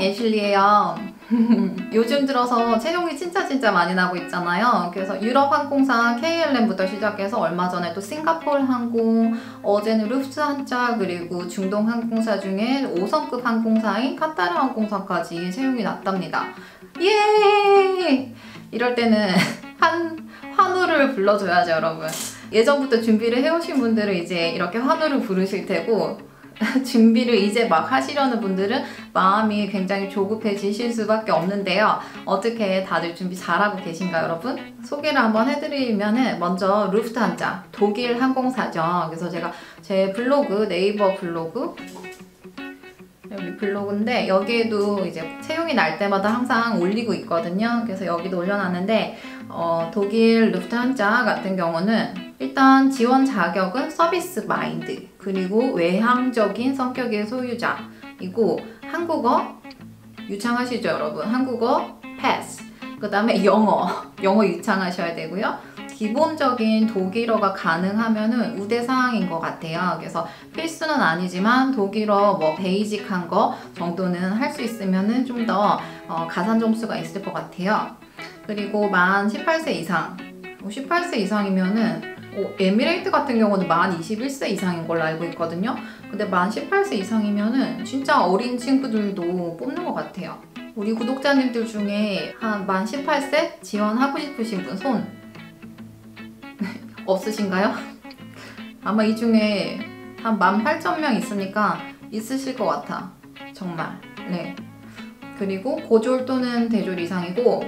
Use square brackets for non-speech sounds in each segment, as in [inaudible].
안녕 예실리예요. [laughs] 요즘 들어서 채용이 진짜 진짜 많이 나고 있잖아요. 그래서 유럽 항공사 KLM부터 시작해서 얼마 전에 또 싱가포르 항공, 어제는 루프트한자 그리고 중동 항공사 중에 5성급 항공사인 카타르 항공사까지 채용이 났답니다. 예! 이럴 때는 [laughs] 한 환호를 불러줘야죠 여러분. 예전부터 준비를 해오신 분들은 이제 이렇게 환호를 부르실 테고 [laughs] 준비를 이제 막 하시려는 분들은 마음이 굉장히 조급해지실 수밖에 없는데요. 어떻게 다들 준비 잘하고 계신가요, 여러분? 소개를 한번 해드리면 먼저 루프트한자 독일 항공사죠. 그래서 제가 제 블로그 네이버 블로그 여기 블로그인데 여기에도 이제 채용이 날 때마다 항상 올리고 있거든요. 그래서 여기도 올려놨는데 어, 독일 루프트한자 같은 경우는 일단 지원 자격은 서비스 마인드 그리고 외향적인 성격의 소유자이고 한국어 유창하시죠 여러분 한국어 패스 그 다음에 영어 영어 유창하셔야 되고요 기본적인 독일어가 가능하면은 우대사항인 것 같아요. 그래서 필수는 아니지만 독일어 뭐 베이직한 거 정도는 할 수 있으면은 좀더 어, 가산 점수가 있을 것 같아요. 그리고 만 18세 이상 18세 뭐 이상이면은 어, 에미레이트 같은 경우는 만 21세 이상인 걸로 알고 있거든요. 근데 만 18세 이상이면은 진짜 어린 친구들도 뽑는 것 같아요. 우리 구독자님들 중에 한 만 18세 지원하고 싶으신 분 손 [laughs] 없으신가요? [laughs] 아마 이 중에 한 18,000명 있으니까 있으실 것 같아. 정말. 네. 그리고 고졸 또는 대졸 이상이고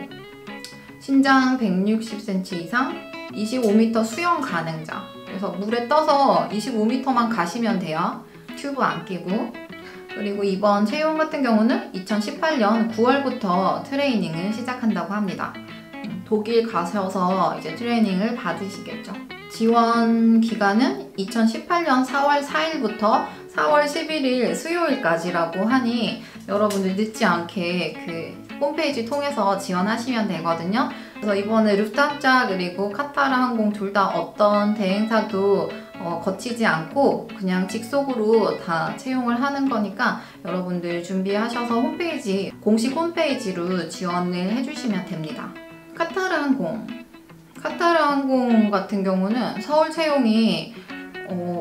신장 160cm 이상 25m 수영 가능자. 그래서 물에 떠서 25m만 가시면 돼요. 튜브 안 끼고. 그리고 이번 채용 같은 경우는 2018년 9월부터 트레이닝을 시작한다고 합니다. 독일 가셔서 이제 트레이닝을 받으시겠죠. 지원 기간은 2018년 4월 4일부터 4월 11일 수요일까지라고 하니 여러분들 늦지 않게 그 홈페이지 통해서 지원하시면 되거든요. 그래서 이번에 루프트한자 그리고 카타르 항공 둘 다 어떤 대행사도 어, 거치지 않고 그냥 직속으로 다 채용을 하는 거니까 여러분들 준비하셔서 홈페이지 공식 홈페이지로 지원을 해주시면 됩니다. 카타르 항공 카타르 항공 같은 경우는 서울 채용이 어,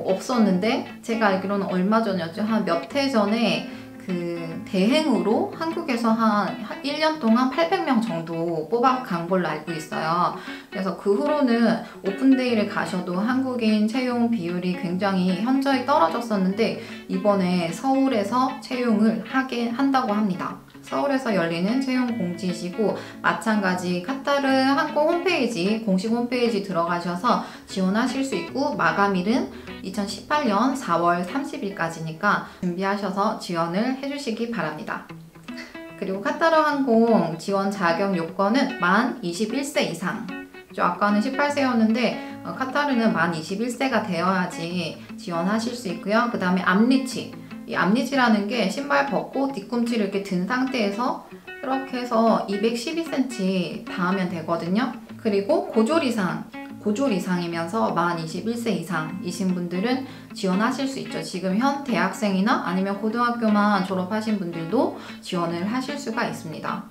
없었는데 제가 알기로는 얼마 전이었죠 한 몇 해 전에 그 대행으로 한국에서 한 1년 동안 800명 정도 뽑아간 걸로 알고 있어요. 그래서 그 후로는 오픈데이를 가셔도 한국인 채용 비율이 굉장히 현저히 떨어졌었는데 이번에 서울에서 채용을 하게 한다고 합니다. 서울에서 열리는 채용 공지시고 마찬가지 카타르 항공 홈페이지 공식 홈페이지 들어가셔서 지원하실 수 있고 마감일은 2018년 4월 30일까지니까 준비하셔서 지원을 해주시기 바랍니다. 그리고 카타르 항공 지원 자격 요건은 만 21세 이상 아까는 18세였는데 어, 카타르는 만 21세가 되어야지 지원하실 수 있고요. 그 다음에 암리치 이 앞니지라는 게 신발 벗고 뒤꿈치를 이렇게 든 상태에서 이렇게 해서 212cm 닿으면 되거든요. 그리고 고졸 이상, 고졸 이상이면서 만 21세 이상이신 분들은 지원하실 수 있죠. 지금 현 대학생이나 아니면 고등학교만 졸업하신 분들도 지원을 하실 수가 있습니다.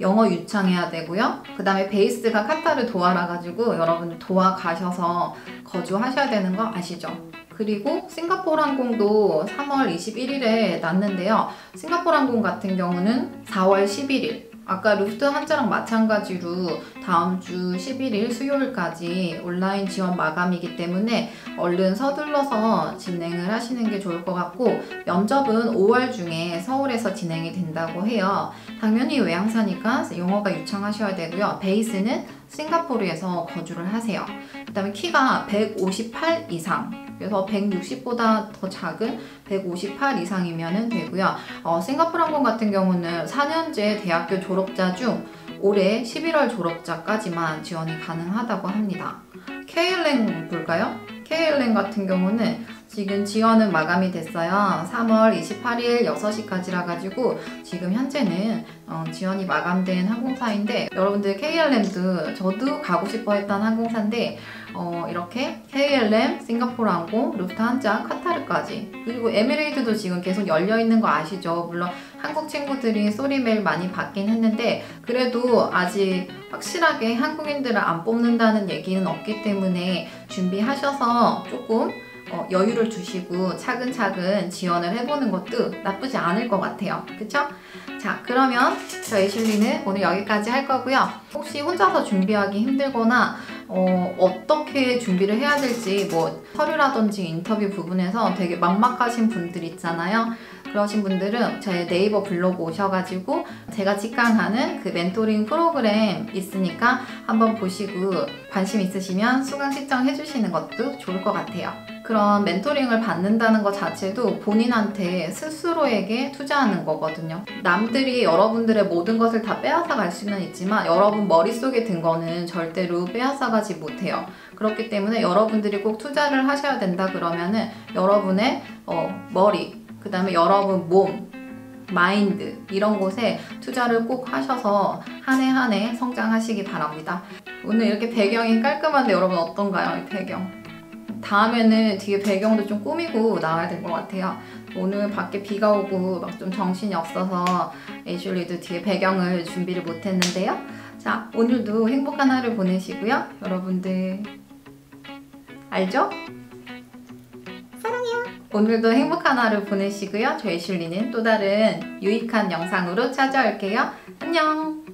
영어 유창해야 되고요. 그 다음에 베이스가 카타르 도하라 가지고 여러분 도하 가셔서 거주하셔야 되는 거 아시죠? 그리고 싱가포르 항공도 3월 21일에 났는데요. 싱가포르 항공 같은 경우는 4월 11일 아까 루프트 한자랑 마찬가지로 다음 주 11일 수요일까지 온라인 지원 마감이기 때문에 얼른 서둘러서 진행을 하시는 게 좋을 것 같고 면접은 5월 중에 서울에서 진행이 된다고 해요. 당연히 외항사니까 영어가 유창하셔야 되고요. 베이스는 싱가포르에서 거주를 하세요. 그 다음에 키가 158 이상 그래서 160보다 더 작은 158 이상이면 되고요. 어, 싱가포르 항공 같은 경우는 4년제 대학교 졸업자 중 올해 11월 졸업자까지만 지원이 가능하다고 합니다. KLM 볼까요? KLM 같은 경우는 지금 지원은 마감이 됐어요. 3월 28일 6시까지라 가지고 지금 현재는 어, 지원이 마감된 항공사인데 여러분들 KLM도 저도 가고 싶어 했던 항공사인데 어, 이렇게 KLM, 싱가포르 항공, 루프트한자, 카타르까지 그리고 에미레이트도 지금 계속 열려 있는 거 아시죠? 물론 한국 친구들이 쏘리메일 많이 받긴 했는데 그래도 아직 확실하게 한국인들을 안 뽑는다는 얘기는 없기 때문에 준비하셔서 조금 어, 여유를 두시고 차근차근 지원을 해보는 것도 나쁘지 않을 것 같아요. 그쵸? 자, 그러면 저희 실리는 오늘 여기까지 할 거고요. 혹시 혼자서 준비하기 힘들거나 어, 어떻게 준비를 해야 될지 뭐 서류라든지 인터뷰 부분에서 되게 막막하신 분들 있잖아요. 그러신 분들은 제 네이버 블로그 오셔가지고 제가 직강하는 그 멘토링 프로그램 있으니까 한번 보시고 관심 있으시면 수강 신청해 주시는 것도 좋을 것 같아요. 그런 멘토링을 받는다는 것 자체도 본인한테 스스로에게 투자하는 거거든요. 남들이 여러분들의 모든 것을 다 빼앗아 갈 수는 있지만 여러분 머릿속에 든 거는 절대로 빼앗아 가지 못해요. 그렇기 때문에 여러분들이 꼭 투자를 하셔야 된다 그러면은 여러분의 어, 머리, 그 다음에 여러분 몸, 마인드 이런 곳에 투자를 꼭 하셔서 한 해 한 해 성장하시기 바랍니다. 오늘 이렇게 배경이 깔끔한데 여러분 어떤가요? 이 배경. 다음에는 뒤에 배경도 좀 꾸미고 나와야 될 것 같아요. 오늘 밖에 비가 오고 막 좀 정신이 없어서 애슐리도 뒤에 배경을 준비를 못했는데요. 자, 오늘도 행복한 하루 보내시고요. 여러분들 알죠? 사랑해요. 오늘도 행복한 하루 보내시고요. 저희 슐리는 또 다른 유익한 영상으로 찾아올게요. 안녕.